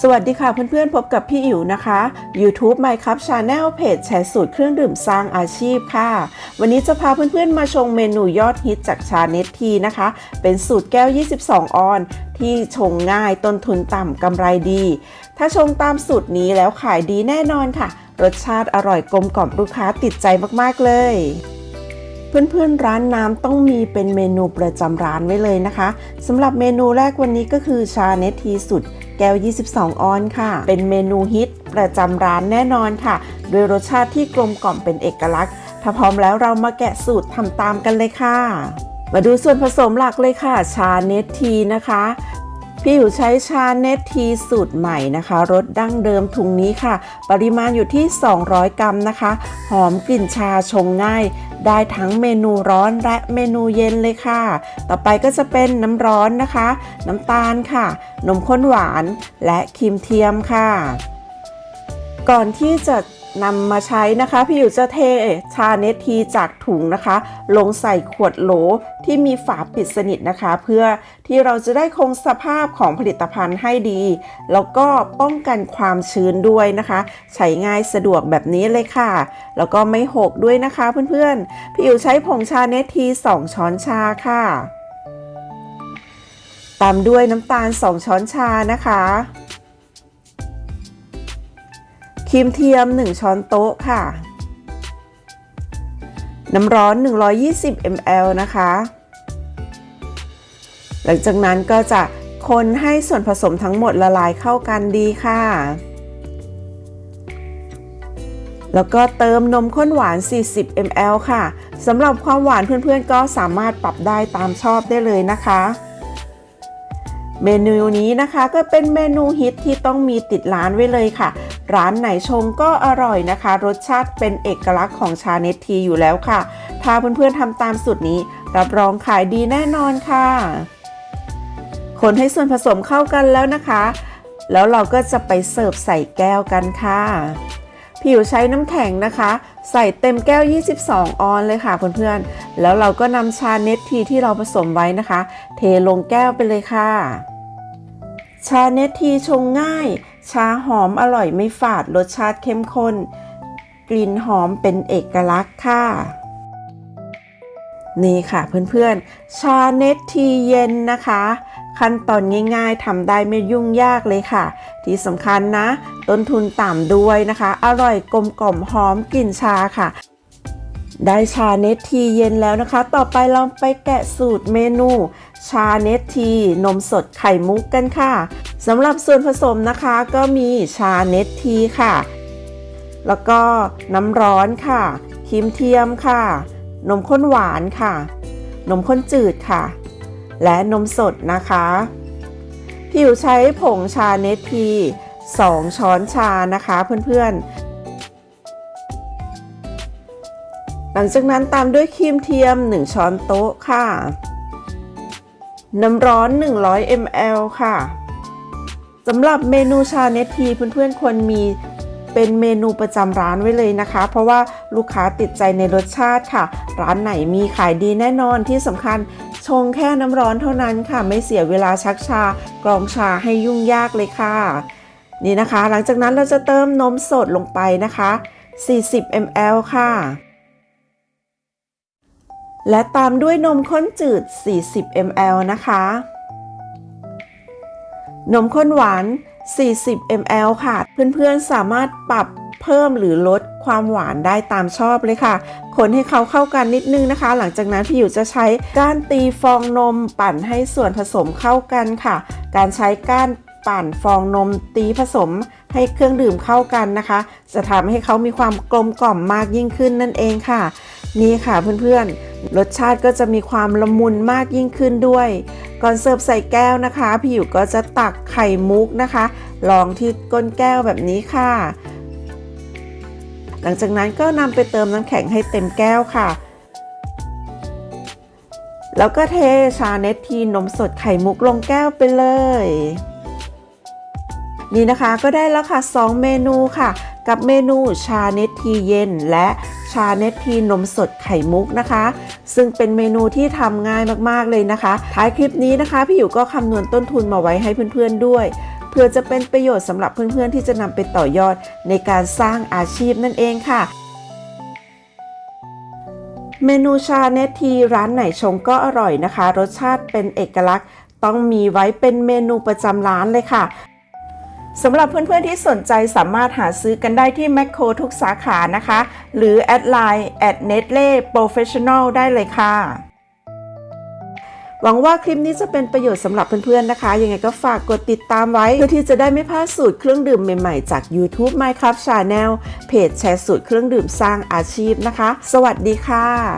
สวัสดีค่ะเพื่อนๆพบกับพี่อิ๋วนะคะ YouTube My Cup Channel เพจแชร์สูตรเครื่องดื่มสร้างอาชีพค่ะ วันนี้จะพาเพื่อนๆมาชงเมนูยอดฮิตจากชาเนตทีนะคะ เป็นสูตรแก้ว 22 ออน ที่ชงง่ายต้นทุนต่ำกำไรดี ถ้าชงตามสูตรนี้แล้วขายดีแน่นอนค่ะ รสชาติอร่อยกลมกล่อมลูกค้าติดใจมากๆเลย เพื่อนๆ ร้านน้ำต้องมีเป็นเมนูประจำร้านไว้เลยนะคะสำหรับเมนูแรกวันนี้ก็คือชาเนทีสุดแก้ว 22 ออนค่ะ เป็นเมนูฮิตประจำร้านแน่นอนค่ะโดยรสชาติที่กลมกล่อมเป็นเอกลักษณ์ ถ้าพร้อมแล้วเรามาแกะสูตรทำตามกันเลยค่ะ มาดูส่วนผสมหลักเลยค่ะ ชาเนทีนะคะ พี่อยู่ใช้ชาเนตทีสูตรใหม่นะคะรสดั้งเดิมถุงนี้ค่ะ ปริมาณอยู่ที่ 200 กรัมนะคะ หอมกลิ่นชาชงง่าย ได้ทั้งเมนูร้อนและเมนูเย็นเลยค่ะ ต่อไปก็จะเป็นน้ำร้อนนะคะ น้ำตาลค่ะ นมข้นหวานและครีมเทียมค่ะ ก่อนที่จะ นำมาใช้นะคะ พี่อยู่จะเทชาเนทีจากถุงนะคะ ลงใส่ขวดโหลที่มีฝาปิดสนิทนะคะ เพื่อที่เราจะได้คงสภาพของผลิตภัณฑ์ให้ดี แล้วก็ป้องกันความชื้นด้วยนะคะ ใช้ง่ายสะดวกแบบนี้เลยค่ะ แล้วก็ไม่หกด้วยนะคะเพื่อนๆ พี่อยู่ใช้ผงชาเนที2 ช้อนชาค่ะ ตามด้วยน้ำตาล 2 ช้อนชานะคะ รีมเทียม 1 ช้อนโต๊ะค่ะ น้ำร้อน 120 ml นะคะ หลังจากนั้นก็จะคนให้ส่วนผสมทั้งหมดละลายเข้ากันดีค่ะ แล้วก็เติมนมข้นหวาน 40 ml ค่ะสำหรับความหวานเพื่อนๆ ก็สามารถปรับได้ตามชอบได้เลยนะคะ เมนูนี้นะคะก็เป็นเมนูฮิตที่ต้องมีติดร้านไว้เลยค่ะ ร้านไหนชงก็อร่อยนะคะ รสชาติเป็นเอกลักษณ์ของชาเนตทีอยู่แล้วค่ะ ถ้าเพื่อนๆทำตามสูตรนี้ รับรองขายดีแน่นอนค่ะ คนให้ส่วนผสมเข้ากันแล้วนะคะ แล้วเราก็จะไปเสิร์ฟใส่แก้วกันค่ะ ผิวใช้น้ำแข็งนะคะ ใส่เต็มแก้ว 22 ออนเลยค่ะเพื่อนๆ แล้วเราก็นำชาเนตทีที่เราผสมไว้นะคะ เทลงแก้วไปเลยค่ะ ชาเนตทีชงง่าย ชาหอมอร่อยไม่ฝาดรสชาติเข้มข้น กลิ่นหอมเป็นเอกลักษณ์ค่ะ นี่ค่ะเพื่อนๆ ชาเนตทีเย็นนะคะ ขั้นตอนง่ายๆทำได้ไม่ยุ่งยากเลยค่ะ ที่สำคัญนะ ต้นทุนต่ำด้วยนะคะ อร่อยกลมกล่อมหอมกลิ่นชาค่ะได้ชาเนตทีเย็นแล้วนะคะ ต่อไปเราไปแกะสูตรเมนู ชาเนตทีนมสดไข่มุกกันค่ะ สำหรับส่วนผสมนะคะก็มีชาเนตทีค่ะ แล้วก็น้ำร้อนค่ะครีมเทียมค่ะ นมข้นหวานค่ะ นมข้นจืดค่ะ และนมสดนะคะ ผิวใช้ผงชาเนตที2 ช้อนชานะคะเพื่อนๆ หลังจากนั้นตามด้วยครีมเทียม 1 ช้อนโต๊ะค่ะ น้ำร้อน 100 ml ค่ะ สำหรับเมนูชาเนตทีเพื่อนๆควรมีเป็นเมนูประจำร้านไว้เลยนะคะ เพราะว่าลูกค้าติดใจในรสชาติค่ะ ร้านไหนมีขายดีแน่นอนที่สำคัญชงแค่น้ำร้อนเท่านั้นค่ะ ไม่เสียเวลาชักชากรองชาให้ยุ่งยากเลยค่ะ นี่นะคะ หลังจากนั้นเราจะเติมนมสดลงไปนะคะ 40 ml ค่ะ และตามด้วยนมข้นจืด 40 ml นะคะ นมข้นหวาน 40 ml ค่ะ เพื่อนๆ สามารถปรับเพิ่มหรือลดความหวานได้ตามชอบเลยค่ะ คนให้เขาเข้ากันนิดนึงนะคะ หลังจากนั้นพี่อยู่จะใช้ก้านตีฟองนมปั่นให้ส่วนผสมเข้ากันค่ะ การใช้ก้านปั่นฟองนมตีผสมให้เครื่องดื่มเข้ากันนะคะ จะทำให้เขามีความกลมกล่อมมากยิ่งขึ้นนั่นเองค่ะ นี่ค่ะเพื่อนๆ รสชาติก็จะมีความละมุนมากยิ่งขึ้นด้วย ก่อนเสิร์ฟใส่แก้วนะคะ พี่อยู่ก็จะตักไข่มุกนะคะรองที่ก้นแก้วแบบนี้ค่ะ หลังจากนั้นก็นำไปเติมน้ำแข็งให้เต็มแก้วค่ะ แล้วก็เทชาเนตทีนมสดไข่มุกลงแก้วไปเลย นี่นะคะก็ได้แล้วค่ะ 2 เมนูค่ะ กับเมนูชาเนตทีเย็น และชาเนตทีนมสดไข่มุกนะคะ ซึ่งเป็นเมนูที่ทำง่ายมากๆเลยนะคะ ท้ายคลิปนี้นะคะพี่อยู่ก็คำนวณต้นทุนมาไว้ให้เพื่อนๆด้วยเพื่อจะเป็นประโยชน์สำหรับเพื่อนๆที่จะนำไปต่อยอดในการสร้างอาชีพนั่นเองค่ะเมนูชาเนตทีร้านไหนชงก็อร่อยนะคะ รสชาติเป็นเอกลักษณ์ ต้องมีไว้เป็นเมนูประจำร้านเลยค่ะ สำหรับเพื่อนๆที่สนใจสามารถหาซื้อกันได้ที่แมคโครทุกสาขานะคะ หรือแอดไลน์แอดเนตเล่โปรเฟชชั่นอลได้เลยค่ะ หวังว่าคลิปนี้จะเป็นประโยชน์สำหรับเพื่อนๆนะคะ ยังไงก็ฝากกดติดตามไว้ เพื่อที่จะได้ไม่พลาดสูตรเครื่องดื่มใหม่ๆ จาก YouTube Minecraft Channel เพจแชร์สูตรเครื่องดื่มสร้างอาชีพนะคะ สวัสดีค่ะ